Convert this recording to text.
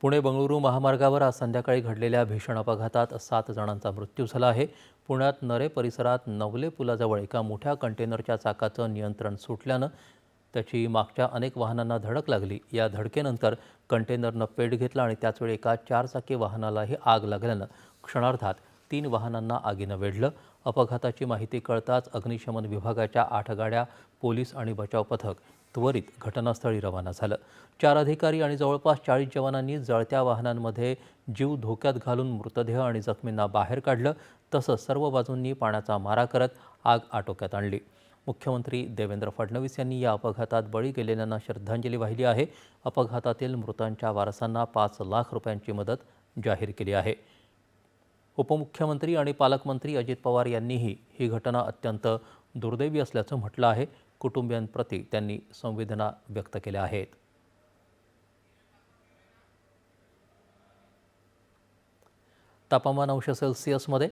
पुणे बंगळुरू महामार्गावर आज संध्याकाळी घडलेल्या भीषण अपघातात सात जणांचा मृत्यू झाला आहे. पुण्यात नरे परिसरात नवले पुलाजवळ एका मोठ्या कंटेनरच्या चाकाचं नियंत्रण सुटल्यानं त्याची मागच्या अनेक वाहनांना धडक लागली. या धडकेनंतर कंटेनरनं पेट घेतला आणि त्याचवेळी एका चारचाकी वाहनालाही आग लागल्यानं क्षणार्धात तीन वाहनांना आगीनं वेढलं. अपघाताची माहिती कळताच अग्निशमन विभागाच्या आठ गाड्या पोलीस आणि बचाव पथक त्वरित घटनास्थळी रवाना झालं. चार अधिकारी आणि जवळपास चाळीस जवानांनी जळत्या वाहनांमध्ये जीव धोक्यात घालून मृतदेह आणि जखमींना बाहेर काढलं तसंच सर्व बाजूंनी पाण्याचा मारा करत आग आटोक्यात आणली. मुख्यमंत्री देवेंद्र फडणवीस यांनी या अपघातात बळी गेलेल्यांना श्रद्धांजली वाहिली आहे. अपघातातील मृतांच्या वारसांना पाच लाख रुपयांची मदत जाहीर केली आहे. उपमुख्यमंत्री आणि पालकमंत्री अजित पवार यांनीही ही घटना अत्यंत दुर्दैवी असल्याचं म्हटलं आहे. कुटुंबियांप्रती त्यांनी संवेदना व्यक्त केल्या आहेत. तापमान अंश सेल्सिअसमध्ये